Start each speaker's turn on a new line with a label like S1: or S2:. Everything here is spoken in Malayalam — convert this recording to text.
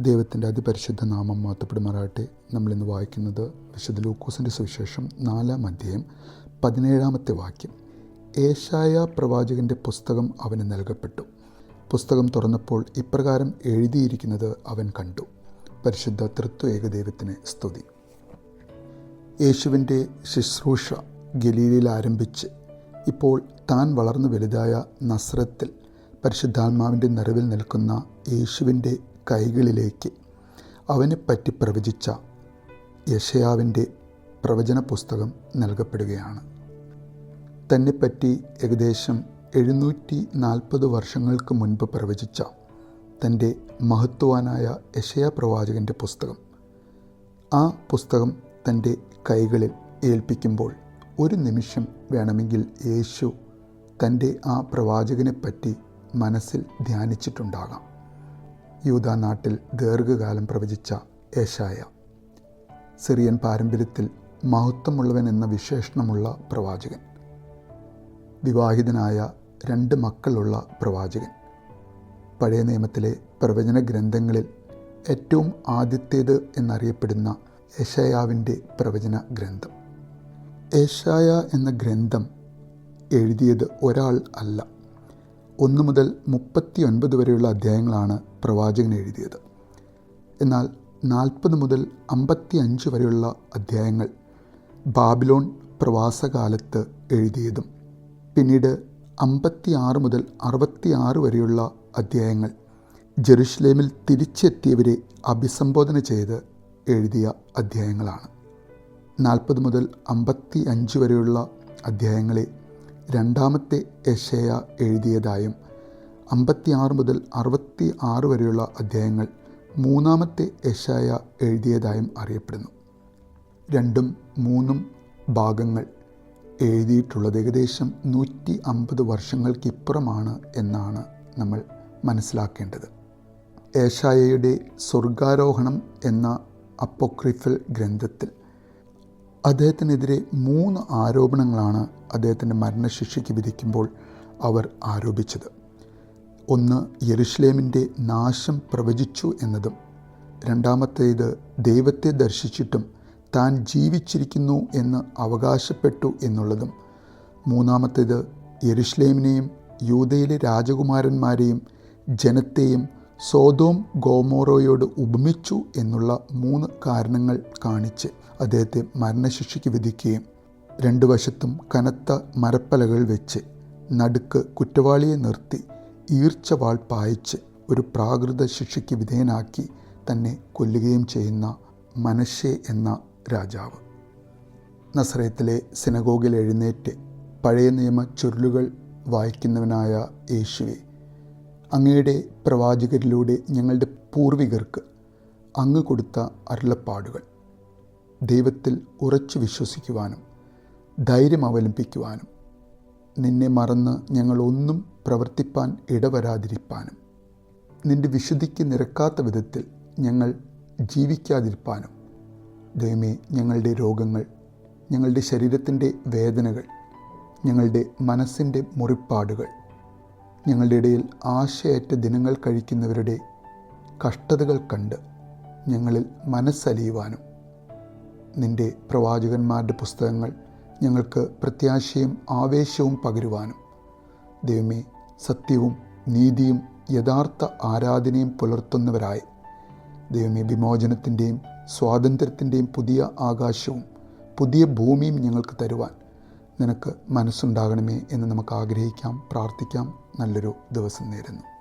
S1: ദൈവത്തിന്റെ അതിപരിശുദ്ധ നാമം മാത്തപ്പെടുമാറാട്ടെ നമ്മളിന്ന് വായിക്കുന്നത് വിശുദ്ധ ലൂക്കോസിന്റെ സുവിശേഷം നാലാം അധ്യായം പതിനേഴാമത്തെ വാക്യം. ഏഷായ പ്രവാചകന്റെ പുസ്തകം അവന് നൽകപ്പെട്ടു. പുസ്തകം തുറന്നപ്പോൾ ഇപ്രകാരം എഴുതിയിരിക്കുന്നത് അവൻ കണ്ടു. പരിശുദ്ധ തൃത്വ ഏകദൈവത്തിന് സ്തുതി. യേശുവിന്റെ ശുശ്രൂഷ ഗലീലയിൽ ആരംഭിച്ച് ഇപ്പോൾ താൻ വളർന്നു വലുതായ നസ്രത്തിൽ പരിശുദ്ധാത്മാവിന്റെ നിറവിൽ നിൽക്കുന്ന യേശുവിന്റെ കൈകളിലേക്ക് അവനെപ്പറ്റി പ്രവചിച്ച യഷയാവിന്റെ പ്രവചന പുസ്തകം നൽകപ്പെടുകയാണ്. തന്നെപ്പറ്റി ഏകദേശം എഴുന്നൂറ്റി നാൽപ്പത് വർഷങ്ങൾക്ക് മുൻപ് പ്രവചിച്ച തന്റെ മഹത്വാനായ യഷയ പ്രവാചകന്റെ പുസ്തകം. ആ പുസ്തകം തന്റെ കൈകളിൽ ഏൽപ്പിക്കുമ്പോൾ ഒരു നിമിഷം വേണമെങ്കിൽ യേശു തന്റെ ആ പ്രവാചകനെപ്പറ്റി മനസ്സിൽ ധ്യാനിച്ചിട്ടുണ്ടാകാം. യൂത നാട്ടിൽ ദീർഘകാലം പ്രവചിച്ച ഏഷായ സിറിയൻ പാരമ്പര്യത്തിൽ മഹത്വമുള്ളവൻ എന്ന വിശേഷണമുള്ള പ്രവാചകൻ. വിവാഹിതനായ രണ്ട് മക്കളുള്ള പ്രവാചകൻ. പഴയ നിയമത്തിലെ പ്രവചന ഗ്രന്ഥങ്ങളിൽ ഏറ്റവും ആദ്യത്തേത് എന്നറിയപ്പെടുന്ന ഏഷയാവിന്റെ പ്രവചന ഗ്രന്ഥം. ഏഷായ എന്ന ഗ്രന്ഥം എഴുതിയത് ഒരാൾ അല്ല. ഒന്ന് മുതൽ മുപ്പത്തി ഒൻപത് വരെയുള്ള അധ്യായങ്ങളാണ് പ്രവാചകൻ എഴുതിയത്. എന്നാൽ നാൽപ്പത് മുതൽ അമ്പത്തി അഞ്ച് വരെയുള്ള അധ്യായങ്ങൾ ബാബിലോൺ പ്രവാസകാലത്ത് എഴുതിയതും പിന്നീട് അമ്പത്തി ആറ് മുതൽ അറുപത്തി ആറ് വരെയുള്ള അധ്യായങ്ങൾ ജെറുഷലേമിൽ തിരിച്ചെത്തിയവരെ അഭിസംബോധന ചെയ്ത് എഴുതിയ അധ്യായങ്ങളാണ്. നാൽപ്പത് മുതൽ അമ്പത്തി അഞ്ച് വരെയുള്ള അധ്യായങ്ങളെ രണ്ടാമത്തെ യഷയ എഴുതിയതായും അമ്പത്തി ആറ് മുതൽ അറുപത്തി ആറ് വരെയുള്ള അധ്യായങ്ങൾ മൂന്നാമത്തെ യഷയ എഴുതിയതായും അറിയപ്പെടുന്നു. രണ്ടും മൂന്നും ഭാഗങ്ങൾ എഴുതിയിട്ടുള്ളത് ഏകദേശം നൂറ്റി അമ്പത് വർഷങ്ങൾക്കിപ്പുറമാണ് എന്നാണ് നമ്മൾ മനസ്സിലാക്കേണ്ടത്. ഏഷായയുടെ സ്വർഗാരോഹണം എന്ന അപ്പോക്രിഫൽ ഗ്രന്ഥത്തിൽ അദ്ദേഹത്തിനെതിരെ മൂന്ന് ആരോപണങ്ങളാണ് അദ്ദേഹത്തിന്റെ മരണശിക്ഷയ്ക്ക് വിധിക്കുമ്പോൾ അവർ ആരോപിച്ചത്. ഒന്ന് യെരുഷലേമിന്റെ നാശം പ്രവചിച്ചു എന്നതും. രണ്ടാമത്തേത് ദൈവത്തെ ദർശിച്ചിട്ടും താൻ ജീവിച്ചിരിക്കുന്നു എന്ന് അവകാശപ്പെട്ടു എന്നുള്ളതും. മൂന്നാമത്തേത് യെരുഷലേമിനെയും യൂതയിലെ രാജകുമാരന്മാരെയും ജനത്തെയും സോതോം ഗോമോറോയോട് ഉപമിച്ചു എന്നുള്ള മൂന്ന് കാരണങ്ങൾ കാണിച്ച് അദ്ദേഹത്തെ മരണശിക്ഷയ്ക്ക് വിധിക്കുകയും രണ്ടു വശത്തും കനത്ത മരപ്പലകൾ വെച്ച് നടുക്ക് കുറ്റവാളിയെ നിർത്തി ഈർച്ചവാൾ പായിച്ച് ഒരു പ്രാകൃത ശിക്ഷയ്ക്ക് വിധേയനാക്കി തന്നെ കൊല്ലുകയും ചെയ്യുന്ന മനശ്ശെ എന്ന രാജാവ്. നസ്രയത്തിലെ സിനഗോഗിൽ എഴുന്നേറ്റ് പഴയ നിയമ ചുരുളുകൾ വായിക്കുന്നവനായ യേശുവെ അങ്ങയുടെ പ്രവാചകരിലൂടെ ഞങ്ങളുടെ പൂർവികർക്ക് അങ്ങ് കൊടുത്ത അരുളപ്പാടുകൾ. ദൈവത്തിൽ ഉറച്ചു വിശ്വസിക്കുവാനും ധൈര്യം അവലംബിക്കുവാനും നിന്നെ മറന്ന് ഞങ്ങളൊന്നും പ്രവർത്തിപ്പാൻ ഇടവരാതിരിപ്പാനും നിന്റെ വിശുദ്ധിക്ക് നിരക്കാത്ത വിധത്തിൽ ഞങ്ങൾ ജീവിക്കാതിരിപ്പാനും. ദൈവമേ ഞങ്ങളുടെ രോഗങ്ങൾ ഞങ്ങളുടെ ശരീരത്തിന്റെ വേദനകൾ ഞങ്ങളുടെ മനസ്സിന്റെ മുറിപ്പാടുകൾ ഞങ്ങളുടെ ഇടയിൽ ആശയറ്റ ദിനങ്ങൾ കഴിക്കുന്നവരുടെ കഷ്ടതകൾ കണ്ട് ഞങ്ങളിൽ മനസ്സലിയുവാനും. നിന്റെ പ്രവാചകന്മാരുടെ പുസ്തകങ്ങൾ ഞങ്ങൾക്ക് പ്രത്യാശയും ആവേശവും പകരുവാനും. ദൈവമേ സത്യവും നീതിയും യഥാർത്ഥ ആരാധനയും പുലർത്തുന്നവരായി. ദൈവമേ വിമോചനത്തിന്റെയും സ്വാതന്ത്ര്യത്തിന്റെയും പുതിയ ആകാശവും പുതിയ ഭൂമിയും ഞങ്ങൾക്ക് തരുവാൻ. നിനക്ക് മനസ്സുണ്ടാകണമേ എന്ന് നമുക്ക് ആഗ്രഹിക്കാം പ്രാർത്ഥിക്കാം. നല്ലൊരു ദിവസം നേരുന്നു.